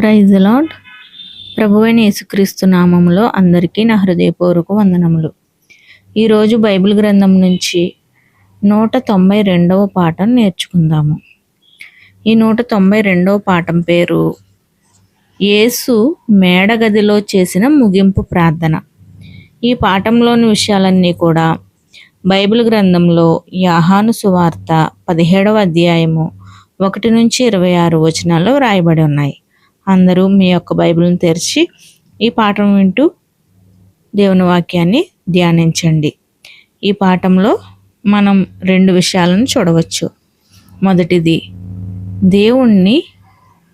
Praise lord ప్రభువైన యేసుక్రీస్తు నామంలో అందరికీ నా హృదయపూర్వక వందనములు. ఈరోజు బైబిల్ గ్రంథం నుంచి నూట తొంభై రెండవ పాఠం నేర్చుకుందాము. ఈ నూట తొంభై రెండవ పాఠం పేరు యేసు మేడగదిలో చేసిన ముగింపు ప్రార్థన. ఈ పాఠంలోని విషయాలన్నీ కూడా బైబిల్ గ్రంథంలో యాహాను సువార్త పదిహేడవ అధ్యాయము ఒకటి నుంచి ఇరవై ఆరు వచనాల్లో వ్రాయబడి ఉన్నాయి. అందరూ మీ యొక్క బైబిల్ని తెరిచి ఈ పాఠం వింటూ దేవుని వాక్యాన్ని ధ్యానించండి. ఈ పాఠంలో మనం రెండు విషయాలను చూడవచ్చు. మొదటిది దేవుణ్ణి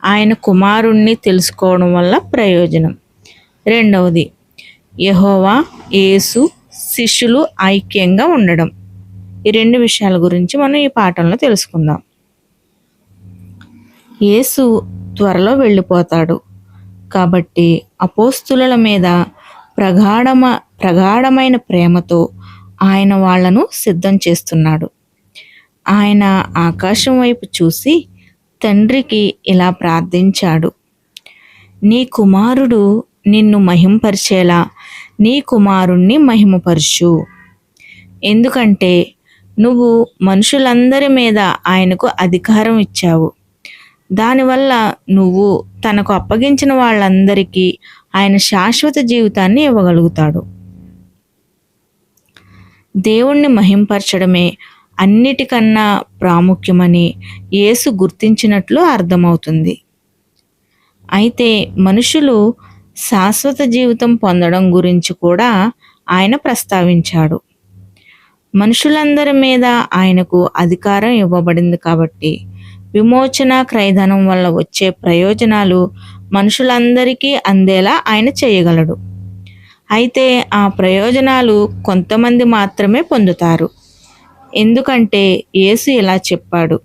ఆయన కుమారుణ్ణి తెలుసుకోవడం వల్ల ప్రయోజనం. రెండవది యహోవా యేసు శిష్యులు ఐక్యంగా ఉండడం. ఈ రెండు విషయాల గురించి మనం ఈ పాఠంలో తెలుసుకుందాం. యేసు త్వరలో వెళ్ళిపోతాడు. కాబట్టి అపోస్తుల మీద ప్రగాఢమ ప్రగాఢమైన ప్రేమతో ఆయన వాళ్ళను సిద్ధం చేస్తున్నాడు. ఆయన ఆకాశం వైపు చూసి తండ్రికి ఇలా ప్రార్థించాడు. నీ కుమారుడు నిన్ను మహింపరిచేలా నీ కుమారుణ్ణి మహిమపరచు. ఎందుకంటే నువ్వు మనుషులందరి మీద ఆయనకు అధికారం ఇచ్చావు. దానివల్ల నువ్వు తనకు అప్పగించిన వాళ్ళందరికీ ఆయన శాశ్వత జీవితాన్ని ఇవ్వగలుగుతాడు. దేవుణ్ణి మహింపరచడమే అన్నిటికన్నా ప్రాముఖ్యమని యేసు గుర్తించినట్లు అర్థమవుతుంది. అయితే మనుషులు శాశ్వత జీవితం పొందడం గురించి కూడా ఆయన ప్రస్తావించాడు. మనుషులందరి మీద ఆయనకు అధికారం ఇవ్వబడింది కాబట్టి విమోచన క్రయధనం వల్ల వచ్చే ప్రయోజనాలు మనుషులందరికీ అందేలా ఆయన చేయగలడు. అయితే ఆ ప్రయోజనాలు కొంతమంది మాత్రమే పొందుతారు. ఎందుకంటే యేసు ఇలా చెప్పాడు.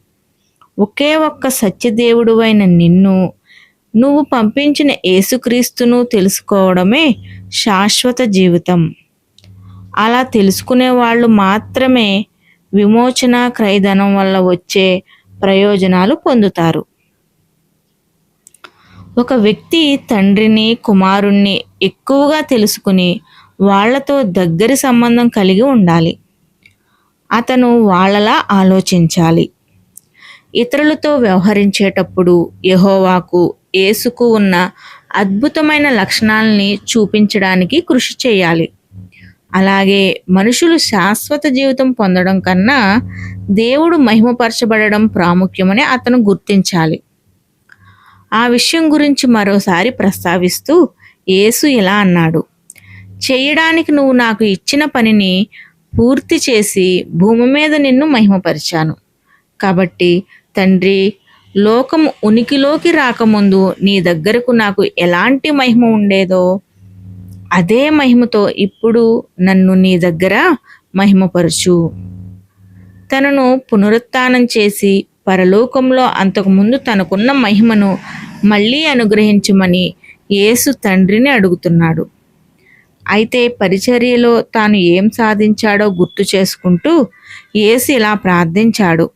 ఒకే ఒక్క సత్యదేవుడు అయిన నిన్ను నువ్వు పంపించిన యేసుక్రీస్తును తెలుసుకోవడమే శాశ్వత జీవితం. అలా తెలుసుకునే వాళ్ళు మాత్రమే విమోచన క్రయధనం వల్ల వచ్చే ప్రయోజనాలు పొందుతారు. ఒక వ్యక్తి తండ్రిని కుమారుణ్ణి ఎక్కువగా తెలుసుకుని వాళ్ళతో దగ్గరి సంబంధం కలిగి ఉండాలి. అతను వాళ్ళలా ఆలోచించాలి. ఇతరులతో వ్యవహరించేటప్పుడు యహోవాకు ఏసుకు ఉన్న అద్భుతమైన లక్షణాలని చూపించడానికి కృషి చేయాలి. అలాగే మనుషులు శాశ్వత జీవితం పొందడం కన్నా దేవుడు మహిమపరచబడడం ప్రాముఖ్యమని అతను గుర్తించాలి. ఆ విషయం గురించి మరోసారి ప్రస్తావిస్తూ యేసు ఇలా అన్నాడు. చేయడానికి నువ్వు నాకు ఇచ్చిన పనిని పూర్తి చేసి భూమి మీద నిన్ను మహిమపరిచాను. కాబట్టి తండ్రి లోకం ఉనికిలోకి రాకముందు నీ దగ్గరకు నాకు ఎలాంటి మహిమ ఉండేదో అదే మహిమతో ఇప్పుడు నన్ను నీ దగ్గర మహిమపరచు. తనను పునరుత్నం చేసి పరలోకంలో అంతకుముందు తనకున్న మహిమను మళ్ళీ అనుగ్రహించమని యేసు తండ్రిని అడుగుతున్నాడు. అయితే పరిచర్యలో తాను ఏం సాధించాడో గుర్తు చేసుకుంటూ యేసు ఇలా ప్రార్థించాడు.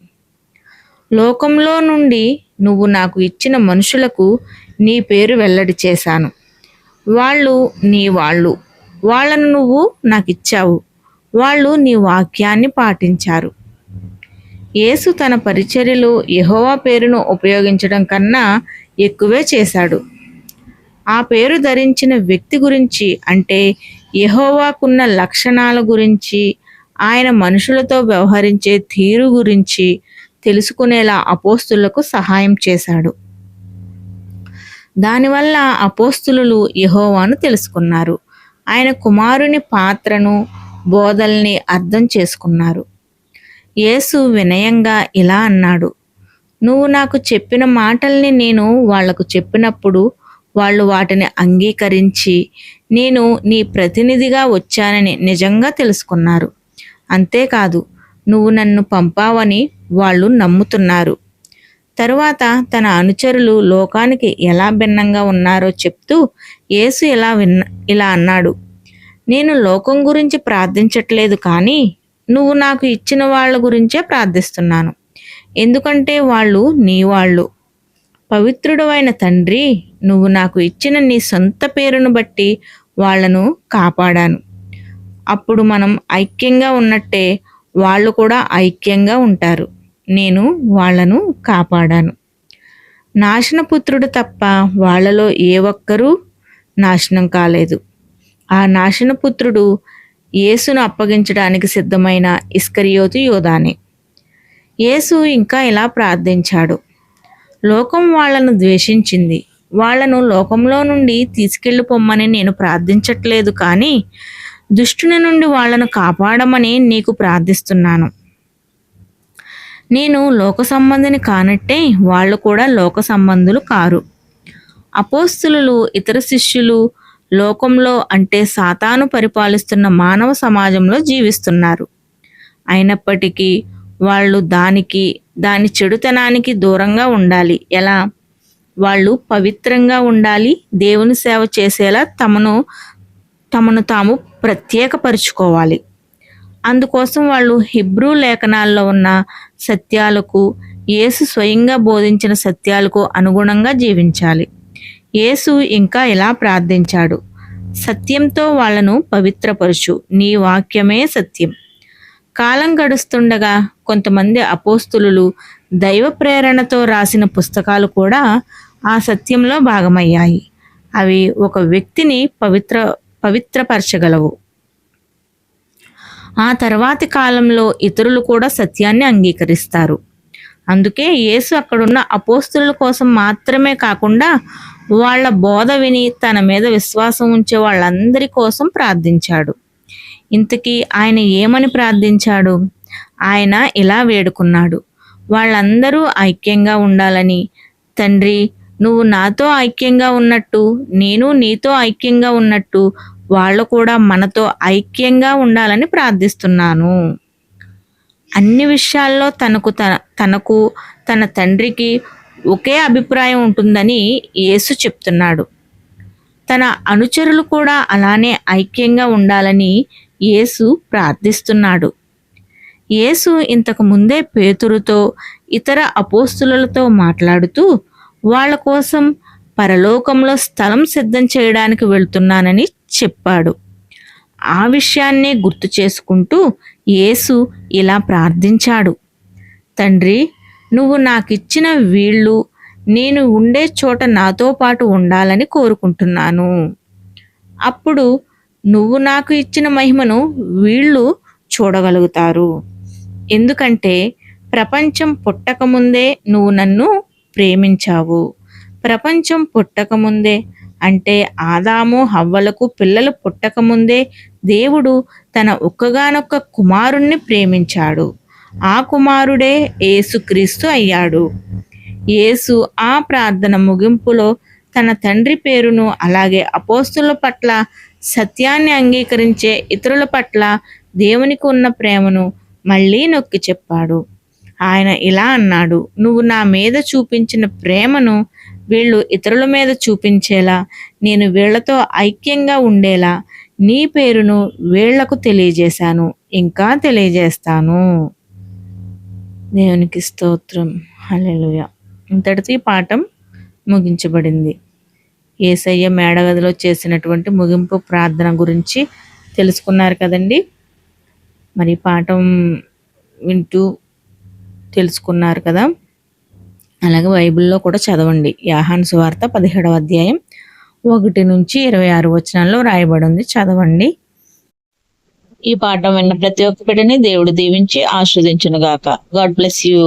లోకంలో నుండి నువ్వు నాకు ఇచ్చిన మనుషులకు నీ పేరు వెల్లడి చేశాను. వాళ్ళు నీ వాళ్ళు. వాళ్ళను నువ్వు నాకు ఇచ్చావు వాళ్ళు నీ వాక్యాన్ని పాటించారు. యేసు తన పరిచర్యలు యహోవా పేరును ఉపయోగించడం కన్నా ఎక్కువే చేశాడు. ఆ పేరు ధరించిన వ్యక్తి గురించి అంటే యహోవాకున్న లక్షణాల గురించి ఆయన మనుషులతో వ్యవహరించే తీరు గురించి తెలుసుకునేలా అపోస్తులకు సహాయం చేశాడు. దానివల్ల అపోస్తులు యహోవాను తెలుసుకున్నారు. ఆయన కుమారుని పాత్రను బోధల్ని అర్థం చేసుకున్నారు. యేసు వినయంగా ఇలా అన్నాడు నువ్వు నాకు చెప్పిన మాటల్ని నేను వాళ్ళకు చెప్పినప్పుడు వాళ్ళు వాటిని అంగీకరించి నేను నీ ప్రతినిధిగా వచ్చానని నిజంగా తెలుసుకున్నారు. అంతేకాదు నువ్వు నన్ను పంపావని వాళ్ళు నమ్ముతున్నారు. తరువాత తన అనుచరులు లోకానికి ఎలా భిన్నంగా ఉన్నారో చెప్తూ యేసు ఇలా విన్న ఇలా అన్నాడు. నేను లోకం గురించి ప్రార్థించట్లేదు కానీ నువ్వు నాకు ఇచ్చిన వాళ్ళ గురించే ప్రార్థిస్తున్నాను. ఎందుకంటే వాళ్ళు నీ వాళ్ళు. పవిత్రుడు అయిన తండ్రి నువ్వు నాకు ఇచ్చిన నీ సొంత పేరును బట్టి వాళ్ళను కాపాడాను. అప్పుడు మనం ఐక్యంగా ఉన్నట్టే వాళ్ళు కూడా ఐక్యంగా ఉంటారు. నేను వాళ్ళను కాపాడాను. నాశనపుత్రుడు తప్ప వాళ్ళలో ఏ ఒక్కరూ నాశనం కాలేదు. ఆ నాశనపుత్రుడు యేసును అప్పగించడానికి సిద్ధమైన ఇస్కరియోతు యోధానే. యేసు ఇంకా ఇలా ప్రార్థించాడు. లోకం వాళ్ళను ద్వేషించింది. వాళ్ళను లోకంలో నుండి తీసుకెళ్ళిపోమ్మని నేను ప్రార్థించట్లేదు కానీ దుష్టుని నుండి వాళ్ళను కాపాడమని నీకు ప్రార్థిస్తున్నాను. నేను లోక సంబంధిని కానట్టే వాళ్ళు కూడా లోక సంబంధులు కారు. అపోస్తులు ఇతర శిష్యులు లోకంలో అంటే సాతాను పరిపాలిస్తున్న మానవ సమాజంలో జీవిస్తున్నారు. అయినప్పటికీ వాళ్ళు దానికి దాని చెడుతనానికి దూరంగా ఉండాలి. ఎలా? వాళ్ళు పవిత్రంగా ఉండాలి. దేవుని సేవ చేసేలా తమను తమను తాము ప్రత్యేకపరుచుకోవాలి. అందుకోసం వాళ్ళు హిబ్రూ లేఖనాల్లో ఉన్న సత్యాలకు యేసు స్వయంగా బోధించిన సత్యాలకు అనుగుణంగా జీవించాలి. యేసు ఇంకా ఇలా ప్రార్థించాడు సత్యంతో వాళ్ళను పవిత్రపరుచు నీ వాక్యమే సత్యం. కాలం గడుస్తుండగా కొంతమంది అపోస్తులు దైవ ప్రేరణతో రాసిన పుస్తకాలు కూడా ఆ సత్యంలో భాగమయ్యాయి. అవి ఒక వ్యక్తిని పవిత్ర పవిత్రపరచగలవు. ఆ తర్వాతి కాలంలో ఇతరులు కూడా సత్యాన్ని అంగీకరిస్తారు. అందుకే యేసు అక్కడున్న అపోస్తుల కోసం మాత్రమే కాకుండా వాళ్ళ బోధ విని తన మీద విశ్వాసం ఉంచే వాళ్ళందరి కోసం ప్రార్థించాడు. ఇంతకీ ఆయన ఏమని ప్రార్థించాడు? ఆయన ఇలా వేడుకున్నాడు. వాళ్ళందరూ ఐక్యంగా ఉండాలని తండ్రి నువ్వు నాతో ఐక్యంగా ఉన్నట్టు నేను నీతో ఐక్యంగా ఉన్నట్టు వాళ్ళు కూడా మనతో ఐక్యంగా ఉండాలని ప్రార్థిస్తున్నాను. అన్ని విషయాల్లో తనకు తన తనకు తన తండ్రికి ఒకే అభిప్రాయం ఉంటుందని యేసు చెప్తున్నాడు. తన అనుచరులు కూడా అలానే ఐక్యంగా ఉండాలని యేసు ప్రార్థిస్తున్నాడు. యేసు ఇంతకు ముందే పేతురుతో ఇతర అపోస్తులతో మాట్లాడుతూ వాళ్ళ కోసం పరలోకంలో స్థలం సిద్ధం చేయడానికి వెళ్తున్నానని చెప్పాడు. ఆ విషయాన్నే గుర్తు చేసుకుంటూ యేసు ఇలా ప్రార్థించాడు. తండ్రి నువ్వు నాకిచ్చిన వీళ్ళు నేను ఉండే చోట నాతో పాటు ఉండాలని కోరుకుంటున్నాను. అప్పుడు నువ్వు నాకు ఇచ్చిన మహిమను వీళ్ళు చూడగలుగుతారు. ఎందుకంటే ప్రపంచం పుట్టకముందే నువ్వు నన్ను ప్రేమించావు. ప్రపంచం పుట్టకముందే అంటే ఆదాము హవ్వలకు పిల్లలు పుట్టకముందే దేవుడు తన ఒక్కగానొక్క కుమారుణ్ణి ప్రేమించాడు. ఆ కుమారుడే యేసుక్రీస్తు అయ్యాడు. యేసు ఆ ప్రార్థన ముగింపులో తన తండ్రి పేరును అలాగే అపోస్తుల పట్ల సత్యాన్ని అంగీకరించే ఇతరుల పట్ల దేవునికి ఉన్న ప్రేమను మళ్ళీ నొక్కి చెప్పాడు. ఆయన ఇలా అన్నాడు నువ్వు నా మీద చూపించిన ప్రేమను వీళ్ళు ఇతరుల మీద చూపించేలా నేను వీళ్ళతో ఐక్యంగా ఉండేలా నీ పేరును వీళ్ళకు తెలియజేశాను ఇంకా తెలియజేస్తాను. దేవునికి స్తోత్రం. హలెలుయ ఇంతటితో ఈ పాఠం ముగించబడింది. ఏసయ్య మేడగదిలో చేసినటువంటి ముగింపు ప్రార్థన గురించి తెలుసుకున్నారు కదండి. మరి పాఠం వింటూ తెలుసుకున్నారు కదా. అలాగే బైబిల్లో కూడా చదవండి. యాహాన్ సువార్త పదిహేడవ అధ్యాయం ఒకటి నుంచి ఇరవై ఆరు వచనాల్లో రాయబడి ఉంది చదవండి. ఈ పాఠం విన్న ప్రతి ఒక్కటిని దేవుడు దీవించి ఆస్వాదించును గాక గాడ్ బ్లెస్ యూ.